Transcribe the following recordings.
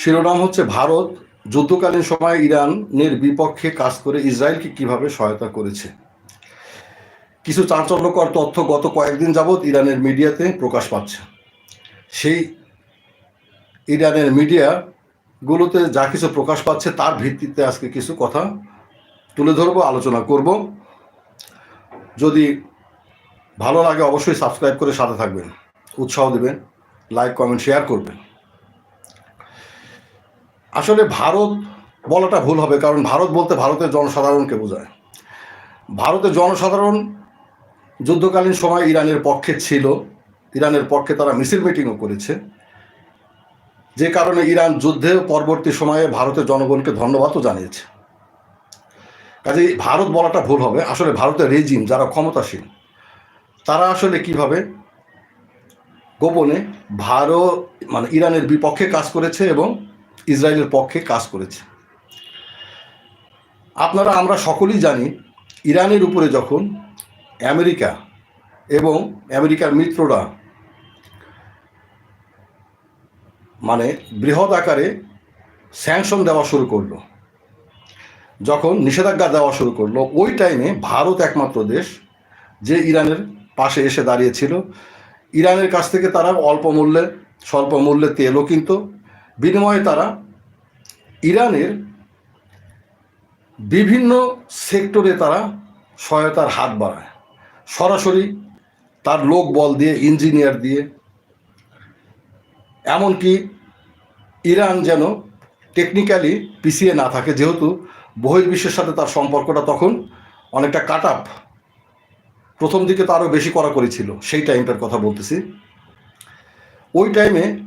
শিরোনাম হচ্ছে ভারত, যুদ্ধকালীন সময় ইরানের বিপক্ষে কাজ করে ইসরায়েলকে কীভাবে সহায়তা করেছে। কিছু চাঞ্চল্যকর তথ্য গত কয়েকদিন যাবৎ ইরানের মিডিয়াতে প্রকাশ পাচ্ছে। সেই ইরানের মিডিয়াগুলোতে যা কিছু প্রকাশ পাচ্ছে তার ভিত্তিতে আজকে কিছু কথা তুলে ধরবো, আলোচনা করব। যদি ভালো লাগে অবশ্যই সাবস্ক্রাইব করে সাথে থাকবেন। উৎসাহ দেবেন, লাইক, কমেন্ট, শেয়ার করবেন। আসলে ভারত বলাটা ভুল হবে, কারণ ভারত বলতে ভারতের জনসাধারণকে বোঝায়। ভারতের জনসাধারণ যুদ্ধকালীন সময় ইরানের পক্ষে ছিল, ইরানের পক্ষে তারা মিছিল মিটিংও করেছে। যে কারণে ইরান যুদ্ধে পরবর্তী সময়ে ভারতের জনগণকে ধন্যবাদও জানিয়েছে। কাজে ভারত বলাটা ভুল হবে, আসলে ভারতের রেজিম যারা ক্ষমতাসীন তারা আসলে কীভাবে গোপনে ভারত মানে ইরানের বিপক্ষে কাজ করেছে এবং ইসরায়েলের পক্ষে কাজ করেছে। আপনারা, আমরা সকলেই জানি, ইরানের উপরে যখন আমেরিকা এবং আমেরিকার মিত্ররা মানে বৃহৎ আকারে স্যাংশন দেওয়া শুরু করল, যখন নিষেধাজ্ঞা দেওয়া শুরু করল, ওই টাইমে ভারত একমাত্র দেশ যে ইরানের পাশে এসে দাঁড়িয়েছিল। ইরানের কাছ থেকে তারা অল্প মূল্যে, স্বল্প মূল্যে তেলও কিনতো বিনিময়ে তারা ইরানের বিভিন্ন সেক্টরে তারা সহায়তার হাত বাড়ায়। সরাসরি তার লোক বল দিয়ে, ইঞ্জিনিয়ার দিয়ে। এমনকি ইরান যেন টেকনিক্যালি পিছিয়ে না থাকে, যেহেতু বহির্বিশ্বের সাথে তার সম্পর্কটা তখন অনেকটা কাট আপ প্রথম দিকে তো আরও বেশি করা করেছিল সেই টাইমটার কথা বলতেছি। ওই টাইমে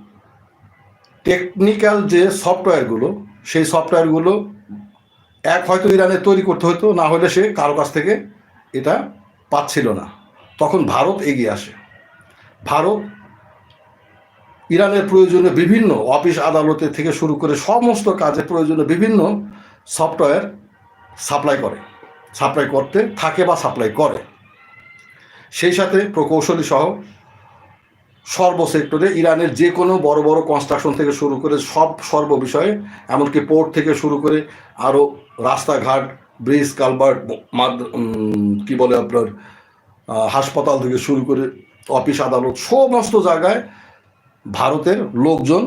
টেকনিক্যাল যে সফটওয়্যারগুলো সেই সফটওয়্যারগুলো এক হয়তো ইরানে তৈরি করতে হতো, না হলে সে কারও কাছ থেকে এটা পাচ্ছিল না। তখন ভারত এগিয়ে আসে। ভারত ইরানের প্রয়োজনে বিভিন্ন অফিস আদালতে থেকে শুরু করে সমস্ত কাজে প্রয়োজনে বিভিন্ন সফটওয়্যার সাপ্লাই করে। সাপ্লাই করতে থাকে বা সাপ্লাই করে। সেই সাথে প্রকৌশলী সহ সর্ব সেক্টরে ইরানের যে কোনো বড় বড় কনস্ট্রাকশন থেকে শুরু করে সব সর্ব বিষয়ে, এমনকি পোর্ট থেকে শুরু করে আরও রাস্তাঘাট ব্রিজ কালভার্ট মাদ কি বলে আপনার হাসপাতাল থেকে শুরু করে অফিস আদালত, সমস্ত জায়গায় ভারতের লোকজন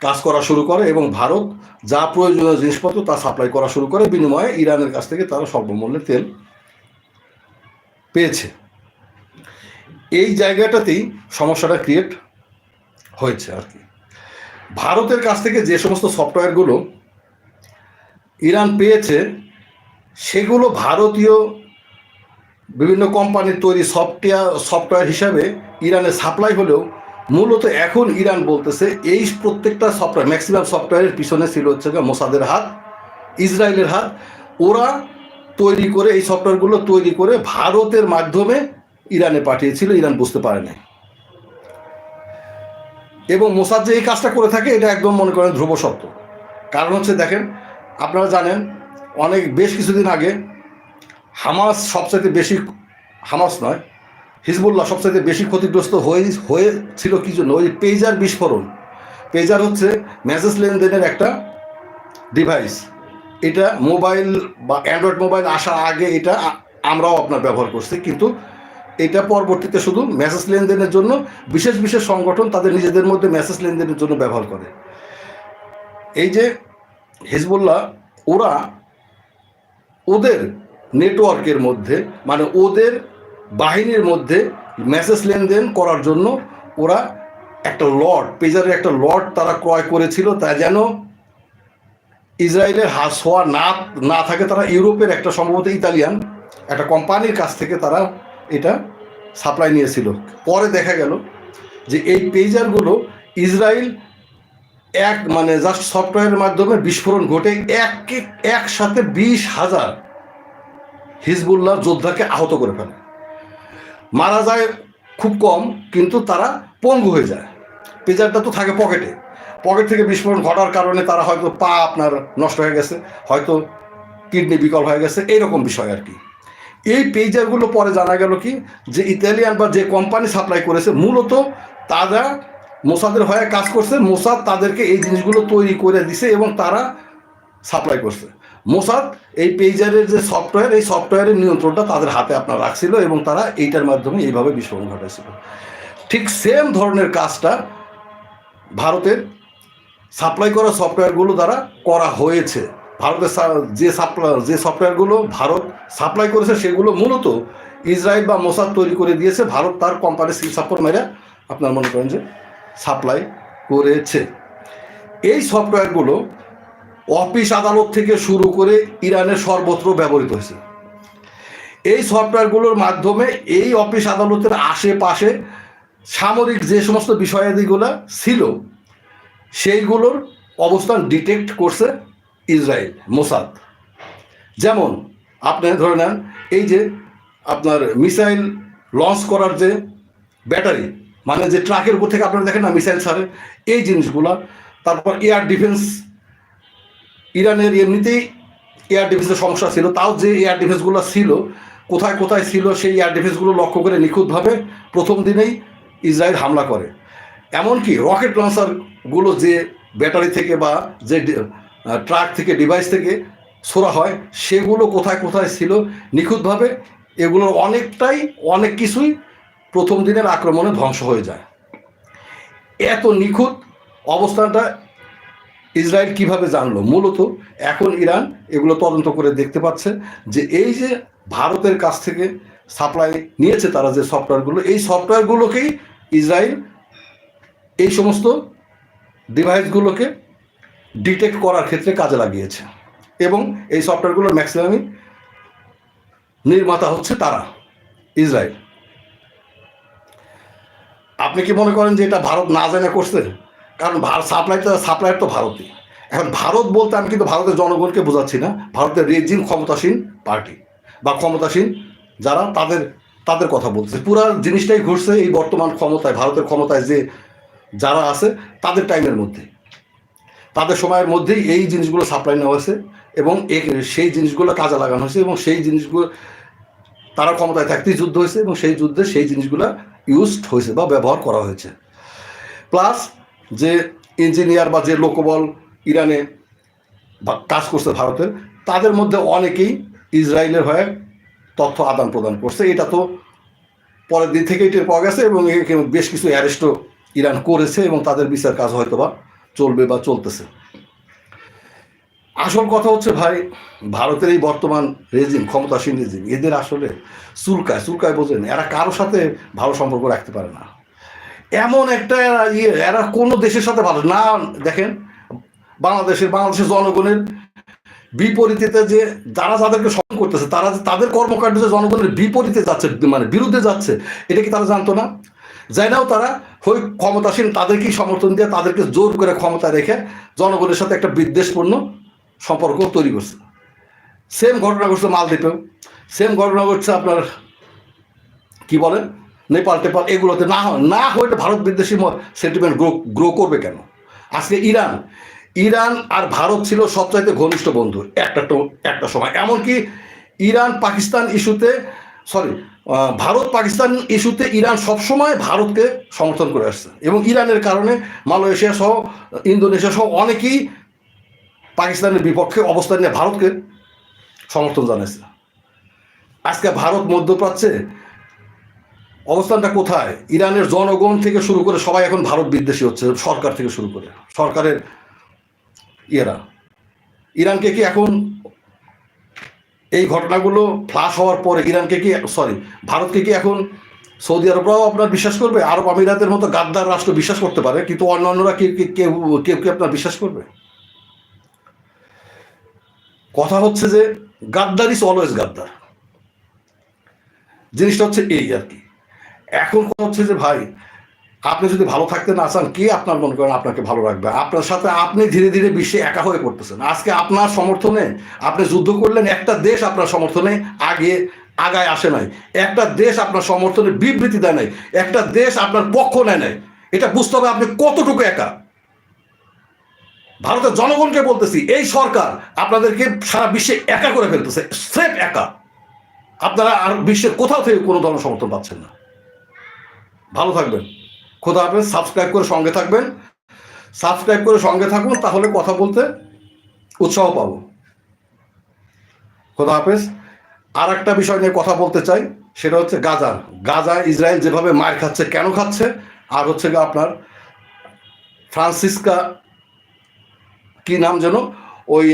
কাজ করা শুরু করে এবং ভারত যা প্রয়োজনীয় জিনিসপত্র তা সাপ্লাই করা শুরু করে। বিনিময়ে ইরানের কাছ থেকে তারা স্বল্পমূল্যে তেল পেয়েছে। এই জায়গাটাতেই সমস্যাটা ক্রিয়েট হয়েছে আর কি। ভারতের কাছ থেকে যে সমস্ত সফটওয়্যারগুলো ইরান পেয়েছে, সেগুলো ভারতীয় বিভিন্ন কোম্পানির তৈরি সফটওয়্যার সফটওয়্যার হিসাবে ইরানে সাপ্লাই হলেও মূলত এখন ইরান বলতেছে এই প্রত্যেকটা সফটওয়্যার ম্যাক্সিমাম সফটওয়্যারের পিছনে ছিল হচ্ছে মোসাদের হাত, ইসরায়েলের হাত। ওরা তৈরি করে এই সফটওয়্যারগুলো তৈরি করে ভারতের মাধ্যমে ইরানে পাঠিয়েছিল, ইরান বুঝতে পারে নাই। এবং মোসাদ যে এই কাজটা করে থাকে, এটা একদম মনে করেন ধ্রুব সত্য। কারণ হচ্ছে দেখেন, আপনারা জানেন, অনেক বেশ কিছুদিন আগে হামাস সবচাইতে বেশি, হামাস নয়, হিজবুল্লাহ সবচাইতে বেশি ক্ষতিগ্রস্ত হয়ে, হয়েছিল কি জন্য? ওই পেজার বিস্ফোরণ। পেজার হচ্ছে মেসেজ লেনদেনের একটা ডিভাইস এটা মোবাইল বা অ্যান্ড্রয়েড মোবাইল আসার আগে এটা আমরাও আপনার ব্যবহার করছি, কিন্তু এটা পরবর্তীতে শুধু মেসেজ লেনদেনের জন্য বিশেষ বিশেষ সংগঠন তাদের নিজেদের মধ্যে মেসেজ লেনদেনের জন্য ব্যবহার করে। এই যে হিজবুল্লাহ, ওরা ওদের নেটওয়ার্কের মধ্যে মানে ওদের বাহিনীর মধ্যে মেসেজ লেনদেন করার জন্য ওরা একটা লট পেজারের একটা লট তারা ক্রয় করেছিল, তা যেন ইসরায়েলের হাস হওয়া না না থাকে, তারা ইউরোপের একটা সম্ভবত ইতালিয়ান, একটা কোম্পানির কাছ থেকে তারা এটা সাপ্লাই নিয়েছিল। পরে দেখা গেল যে এই পেজারগুলো ইসরায়েল এক মানে জাস্ট সফটওয়্যারের মাধ্যমে বিস্ফোরণ ঘটে এক, একসাথে বিশ হাজার হিজবুল্লাহ যোদ্ধাকে আহত করে ফেলে। মারা যায় খুব কম, কিন্তু তারা পঙ্গু হয়ে যায়। পেজারটা তো থাকে পকেটে পকেট থেকে বিস্ফোরণ ঘটার কারণে তারা হয়তো পা আপনার নষ্ট হয়ে গেছে, হয়তো কিডনি বিকল হয়ে গেছে এইরকম বিষয় আর কি। এই পেজারগুলো পরে জানা গেল কি, যে ইতালিয়ান বা যে কোম্পানি সাপ্লাই করেছে, মূলত তারা মোসাদের হয়ে কাজ করছে, মোসাদ তাদেরকে এই জিনিসগুলো তৈরি করে দিছে এবং তারা সাপ্লাই করছে। মোসাদ এই পেজারের যে সফটওয়্যার এই সফটওয়্যারের নিয়ন্ত্রণটা তাদের হাতে আপনার রাখছিল এবং তারা এইটার মাধ্যমে এইভাবে বিস্ফোরণ ঘটাইছিল। ঠিক সেম ধরনের কাজটা ভারতের সাপ্লাই করা সফটওয়্যারগুলো দ্বারা করা হয়েছে। ভারতের যে সাপ্লাই যে সফটওয়্যারগুলো ভারত সাপ্লাই করেছে, সেগুলো মূলত ইসরায়েল বা মোসাদ তৈরি করে দিয়েছে। ভারত তার কোম্পানি সিল সাপোর্ট মেরে আপনার মনে করেন যে সাপ্লাই করেছে। এই সফটওয়্যারগুলো অফিস আদালত থেকে শুরু করে ইরানের সর্বত্র ব্যবহৃত হয়েছে। এই সফটওয়্যারগুলোর মাধ্যমে এই অফিস আদালতের আশেপাশে সামরিক যে সমস্ত বিষয়াদিগুলো ছিল, সেইগুলোর অবস্থান ডিটেক্ট করছে। Israel Mossad. যেমন, আপনি ধরে নেন, এই যে আপনার মিসাইল লঞ্চ করার যে ব্যাটারি মানে যে ট্রাকের উপর থেকে আপনারা দেখেন না মিসাইল ছাড়ে, এই জিনিসগুলা, তারপর এয়ার ডিফেন্স, ইরানের এমনিতেই এয়ার ডিফেন্সের সমস্যা ছিল, তাও যে এয়ার ডিফেন্সগুলো ছিল, কোথায় কোথায় ছিল, সেই এয়ার ডিফেন্সগুলো লক্ষ্য করে নিখুঁতভাবে প্রথম দিনেই ইসরায়েল হামলা করে। এমনকি রকেট লঞ্চারগুলো যে ব্যাটারি থেকে বা যে ট্রাক থেকে ডিভাইস থেকে ছোড়া হয়। সেগুলো কোথায় কোথায় ছিল? নিখুঁতভাবে এগুলোর অনেকটাই, অনেক কিছুই প্রথম দিনের আক্রমণে ধ্বংস হয়ে যায়। এত নিখুঁত অবস্থানটা ইসরায়েল কীভাবে জানলো? মূলত এখন ইরান এগুলো তদন্ত করে দেখতে পাচ্ছে যে এই যে ভারতের কাছ থেকে সাপ্লাই নিয়েছে তারা যে সফটওয়্যারগুলো এই সফটওয়্যারগুলোকেই ইসরায়েল এই সমস্ত ডিভাইসগুলোকে ডিটেক্ট করার ক্ষেত্রে কাজে লাগিয়েছে। এবং এই সফটওয়্যারগুলোর ম্যাক্সিমামই নির্মাতা হচ্ছে তারা, ইসরায়েল। আপনি কি মনে করেন যে এটা ভারত না জানে করছে? কারণ সাপ্লাই তো সাপ্লাইয়ের তো ভারতই। এখন ভারত বলতে আমি কিন্তু ভারতের জনগণকে বোঝাচ্ছি না। ভারতের রেজিম ক্ষমতাসীন পার্টি বা ক্ষমতাসীন যারা, তাদের তাদের কথা বলছে পুরা জিনিসটাই ঘটছে এই বর্তমান ক্ষমতায়, ভারতের ক্ষমতায় যে যারা আছে, তাদের টাইমের মধ্যে। তাদের সময়ের মধ্যেই এই জিনিসগুলো সাপ্লাই নেওয়া হয়েছে এবং সেই জিনিসগুলো কাজে লাগানো হয়েছে এবং সেই জিনিসগুলো তারা ক্ষমতায় থাকতেই যুদ্ধ হয়েছে এবং সেই যুদ্ধে সেই জিনিসগুলো ইউজড হয়েছে বা ব্যবহার করা হয়েছে। প্লাস যে ইঞ্জিনিয়ার বা যে লোকবল ইরানে কাজ করছে ভারতের, তাদের মধ্যে অনেকেই ইসরায়েলের হয়ে তথ্য আদান প্রদান করছে। এটা তো পরের দিন থেকেই টের পাওয়া গেছে এবং বেশ কিছু অ্যারেস্টও ইরান করেছে এবং তাদের বিচার কাজ হয়তো বা চলবে বা চলতেছে। আসল কথা হচ্ছে ভাই, ভারতের এই বর্তমান রেজিম ক্ষমতাসীন রেজিম এদের আসলে চুলকায় চুলকায় বোঝেন, এরা কারও সাথে ভালো সম্পর্ক রাখতে পারে না। এমন একটা ইয়ে এরা কোনো দেশের সাথে ভালো, না, দেখেন, বাংলাদেশের বাংলাদেশের জনগণের বিপরীতে যে যারা যাদেরকে সমর্থন করতেছে, তারা তাদের কর্মকাণ্ড যে জনগণের বিপরীতে যাচ্ছে মানে বিরুদ্ধে যাচ্ছে, এটা কি তারা জানতো না? নাও তারা, হই ক্ষমতাসীন, তাদেরকেই সমর্থন দিয়ে তাদেরকে জোর করে ক্ষমতা রেখে জনগণের সাথে একটা বিদ্বেষপূর্ণ সম্পর্ক তৈরি করছে। সেম ঘটনা ঘটছে মালদ্বীপেও। সেম ঘটনা ঘটছে আপনার, কি বলেন নেপাল টেপাল, এগুলোতে না না হইলে ভারত বিদ্বেষী সেন্টিমেন্ট গ্রো গ্রো করবে কেন? আজকে ইরান ইরান আর ভারত ছিল সবচাইতে ঘনিষ্ঠ বন্ধু একটা একটা সময়। এমনকি ইরান পাকিস্তান ইস্যুতে সরি ভারত পাকিস্তান ইস্যুতে ইরান সবসময় ভারতকে সমর্থন করে আসছে। এবং ইরানের কারণে মালয়েশিয়া সহ, ইন্দোনেশিয়া সহ অনেকেই পাকিস্তানের বিপক্ষে অবস্থান নিয়ে ভারতকে সমর্থন জানাইছে। আজকে ভারত মধ্যপ্রাচ্যে অবস্থানটা কোথায়? ইরানের জনগণ থেকে শুরু করে সবাই এখন ভারত বিদ্বেষী হচ্ছে, সরকার থেকে শুরু করে, সরকারের ইয়েরা। ইরানকে কি এখন এই ঘটনাগুলো ফ্লাশ হওয়ার পরে ইরানকে কি সরি ভারতকে কি এখন সৌদি আরবরাও আপনার বিশ্বাস করবে? আরব আমিরাতের মতো গাদ্দার রাষ্ট্র বিশ্বাস করতে পারে, কিন্তু অন্যান্যরা কি কেউ কেউ কি আপনার বিশ্বাস করবে? কথা হচ্ছে যে গাদ্দার ইজ অলওয়েজ গাদ্দার। জিনিসটা হচ্ছে এই আর কি। এখন কথা হচ্ছে যে ভাই আপনি যদি ভালো থাকতে না চান, কে আপনার মনে করেন আপনাকে ভালো রাখবে? আপনার সাথে আপনি ধীরে ধীরে বিশ্বে একা হয়ে পড়তেছেন। আজকে আপনার সমর্থনে আপনি যুদ্ধ করলেন, একটা দেশ আপনার সমর্থনে আগে আগায় আসে নাই। একটা দেশ আপনার সমর্থনে বিবৃতি দেয় নাই। একটা দেশ আপনার পক্ষ নেয় নাই। এটা বুঝতে হবে আপনি কতটুকু একা। ভারতের জনগণকে বলতেছি, এই সরকার আপনাদেরকে সারা বিশ্বে একা করে ফেলতেছে, স্রেফ একা। আপনারা আর বিশ্বের কোথাও থেকে কোনো ধরনের সমর্থন পাচ্ছেন না। ভালো থাকবেন। খোদা হাফেজ সাবস্ক্রাইব করে সঙ্গে থাকবেন। সাবস্ক্রাইব করে সঙ্গে থাকুন, তাহলে কথা বলতে উৎসাহ পাব। খোদা হাফেজ আর একটা বিষয় নিয়ে কথা বলতে চাই, সেটা হচ্ছে গাজা। গাজা ইসরায়েল যেভাবে মার খাচ্ছে, কেন খাচ্ছে? আর হচ্ছে আপনার ফ্রান্সিসকা কি নাম যেন? ওই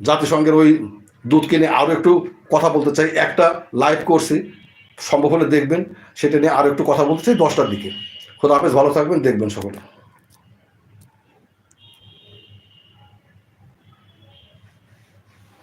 জাতিসংঘের ওই দূতকে নিয়ে আরও একটু কথা বলতে চাই। একটা লাইভ করছি সম্ভব হলে দেখবেন, সেটা নিয়ে আরও একটু কথা বলতে চাই দশটার দিকে। খোদা হাফেজ, ভালো থাকবেন, দেখবেন সকলে।